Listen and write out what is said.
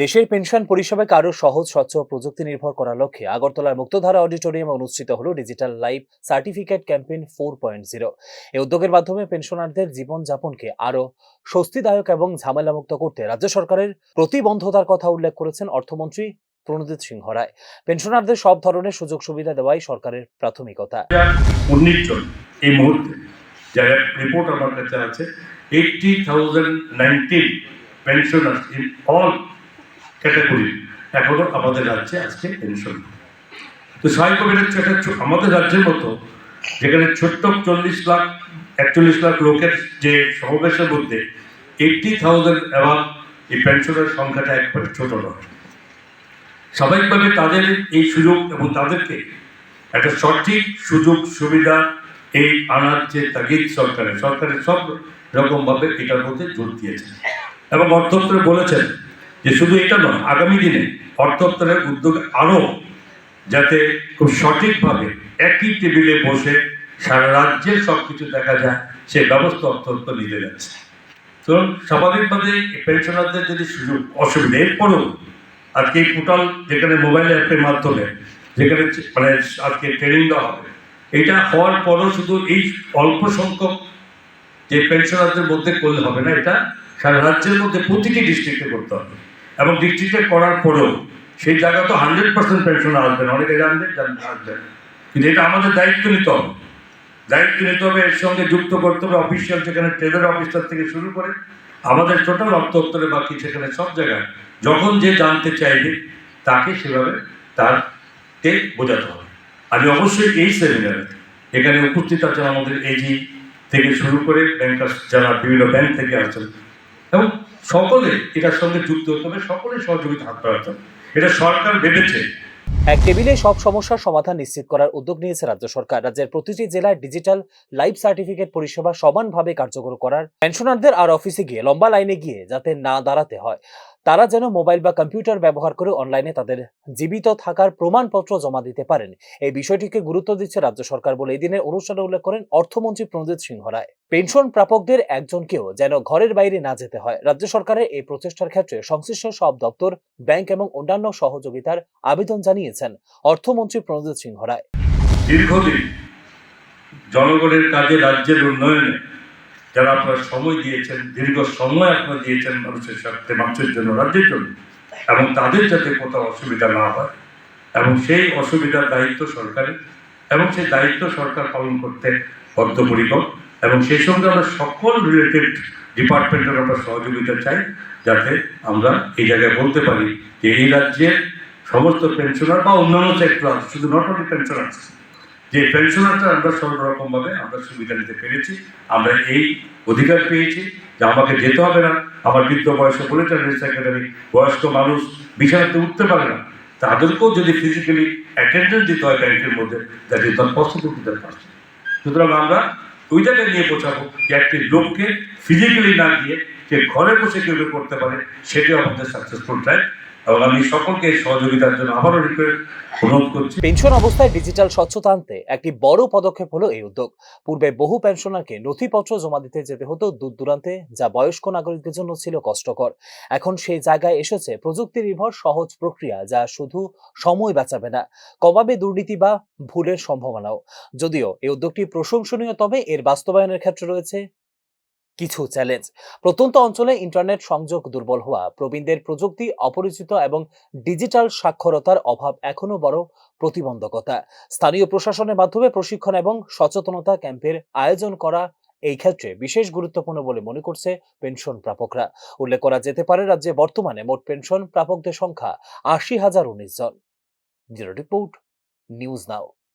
দেশের পেনশন পরিষেবাকে আরও সহজ, স্বচ্ছ প্রযুক্তি নির্ভর করার লক্ষ্যে আগরতলার মুক্তধারা অডিটোরিয়ামে অনুষ্ঠিত হল digital life certificate campaign four point zero এই উদ্যোগের মাধ্যমে পেনশনারদের জীবনযাপনকে আরও স্বস্তিদায়ক এবং ঝামেলামুক্ত করতে রাজ্য সরকারের প্রতিবন্ধতার কথা উল্লেখ করেছেন অর্থমন্ত্রী প্রণজিৎ সিংহ রায়। পেনশনারদের সব ধরনের সুযোগ সুবিধা দেওয়াই সরকারের প্রাথমিকতা। Thousand pensioners in all category. এখনও আমাদের রাজ্যে আজকে পেনশন তো স্বাভাবিকভাবে এটা একটা আমাদের রাজ্যের মতো, যেখানে ছোট্ট চল্লিশ লাখ, একচল্লিশ লাখ লোকের যে সমাবেশের মধ্যে এইটটি থাউজেন্ড এবং এই পেনশনের সংখ্যাটা একবারে ছোট নয়। স্বাভাবিকভাবে তাদের এই সুযোগ এবং তাদেরকে একটা সঠিক সুযোগ, সুবিধা এই আনার যে তাগিদ সরকারের সরকারের সব রকমভাবে এটার মধ্যে জোর দিয়েছে। এবং অর্থ দপ্তরে বলেছেন যে শুধু এটা নয়, আগামী দিনে অর্থ দপ্তরের উদ্যোগ আরও যাতে খুব সঠিকভাবে একই টেবিলে বসে সারা রাজ্যের সব কিছু দেখা যায়, সে ব্যবস্থা অর্থ দপ্তর নিতে যাচ্ছে। তো স্বাভাবিকভাবে পেনশনারদের যদি সুযোগ অসুবিধা, এরপরেও আজকে এই পোর্টাল যেখানে মোবাইল অ্যাপের মাধ্যমে, যেখানে মানে আজকে ট্রেনিং দেওয়া হবে, এটা হওয়ার পরও শুধু এই অল্প সংখ্যক যে পেনশনারদের মধ্যে করলে হবে না, এটা সারা রাজ্যের মধ্যে প্রতিটি ডিস্ট্রিক্টে করতে হবে। এবং ডিস্ট্রিক্টে করার পরেও সেই জায়গা তো হান্ড্রেড পার্সেন্ট পেনশনার আসবেন অনেকে জানবেন জান- আসবেন কিন্তু এটা আমাদের দায়িত্ব নিতে হবে। দায়িত্ব নিতে হবে, এর সঙ্গে যুক্ত করতে হবে। অফিসিয়াল সেখানে ট্রেজার অফিসার থেকে শুরু করে আমাদের টোটাল অর্থ দপ্তরে বাকি সেখানে সব জায়গায় যখন যে জানতে চাইবে, তাকে সেভাবে তারকে বোঝাতে হবে। আমি অবশ্যই এই সেমিনারে এখানে উপস্থিত আছেন আমাদের এজি থেকে শুরু করে ব্যাংকার্স যারা বিভিন্ন ব্যাংক থেকে আসছেন সকলে এটার সঙ্গে যুক্ত হতে হবে সকলে সহযোগিতা হাত পাওয়া এটা সরকার ভেবেছে। এক টেবিলে সব সমস্যার সমাধান নিশ্চিত করার উদ্যোগ নিয়েছে রাজ্য সরকার। রাজ্যের প্রতিটি জেলায় ডিজিটাল লাইফ সার্টিফিকেট পরিষেবা সমানভাবে কার্যকর করার পেনশনারদের আর অফিসে গিয়ে লম্বা লাইনে গিয়ে যাতে না দাঁড়াতে হয়। তারা যেন মোবাইল বা কম্পিউটার ব্যবহার করে অনলাইনে তাদের জীবিত থাকার প্রমাণপত্র জমা দিতে পারেন। এই বিষয়টিকে গুরুত্ব দিচ্ছে রাজ্য সরকার বলে এই দিনের অনুষ্ঠানে উল্লেখ করেন অর্থমন্ত্রী প্রণজিৎ সিংহ রায়। পেনশন প্রাপকদের একজনকেও যেন ঘরের বাইরে না যেতে হয়। রাজ্য সরকারের এই প্রচেষ্টার ক্ষেত্রে সংশ্লিষ্ট সব দপ্তর, ব্যাংক এবং অন্যান্য সহযোগিতার আবেদন জানিয়েছেন অর্থমন্ত্রী প্রণজিৎ সিংহ রায়। দীর্ঘদিন জনগণের কাজে রাজ্যের উন্নয়নে যারা আপনারা সময় দিয়েছেন, দীর্ঘ সময় আপনারা দিয়েছেন মানুষের স্বার্থে মানুষের জন্য, রাজ্যের জন্য, এবং তাদের যাতে কোথাও অসুবিধা না হয়, এবং সেই অসুবিধার দায়িত্ব সরকারের, এবং সেই দায়িত্ব সরকার পালন করতে বদ্ধপরিকর, এবং সেই সঙ্গে আমরা সকল রিলেটেড ডিপার্টমেন্টের আমরা সহযোগিতা চাই, যাতে আমরা এই জায়গায় বলতে পারি যে এই রাজ্যের সমস্ত পেনশনার বা অন্যান্য সেক্টর শুধু নট অনলি পেনশনার যে পেনশনারটা আমরা সব সর্বরকমভাবে আমরা সুবিধা নিতে পেরেছি। আমরা এই অধিকার পেয়েছি যে আমাকে যেতে হবে না। আমার বৃদ্ধ বয়সে বলেছেন সেক্রেটারি বয়স্ক মানুষ বিছানাতে উঠতে পারে না। তাদেরকেও যদি ফিজিক্যালি অ্যাটেন্ডেন্স দিতে হয় ব্যাংকের মধ্যে that possible to that person সুতরাং আমরা ওই জায়গায় নিয়ে পৌঁছাবো যে একটি লোককে ফিজিক্যালি না দিয়ে যে ঘরে বসে কেউ করতে পারে সেটাই আমাদের সাকসেসফুল ট্রাই এবং আমি সকলকে সহযোগিতার জন্য আবারও রিকোয়েস্ট পেনশন অবস্থায় ডিজিটাল স্বচ্ছতা আনতে একটি বড় পদক্ষেপ হলো এই উদ্যোগ। পূর্বে বহু পেনশনারকে নথিপত্র জমা দিতে যেতে হতো দূর দূরান্তে, যা বয়স্ক নাগরিকদের জন্য ছিল কষ্টকর। এখন সেই জায়গায় এসেছে প্রযুক্তি নির্ভর সহজ প্রক্রিয়া, যা শুধু সময় বাঁচাবে না, কমাবে দুর্নীতি বা ভুলের সম্ভাবনাও। যদিও এই উদ্যোগটি প্রশংসনীয়, তবে এর বাস্তবায়নের ক্ষেত্রে রয়েছে কিছু চ্যালেঞ্জ প্রত্যন্ত অঞ্চলে ইন্টারনেট সংযোগ দুর্বল হওয়া, প্রবীণদের প্রযুক্তি অপরিচিত এবং ডিজিটাল সাক্ষরতার অভাব এখনও বড় প্রতিবন্ধকতা। স্থানীয় প্রশাসনের মাধ্যমে প্রশিক্ষণ এবং সচেতনতা ক্যাম্পের আয়োজন করা এই ক্ষেত্রে বিশেষ গুরুত্বপূর্ণ বলে মনে করছে পেনশন প্রাপকরা। উল্লেখ করা যেতে পারে, রাজ্যে বর্তমানে মোট পেনশন প্রাপকদের সংখ্যা আশি হাজার উনিশ জন। Report, news now.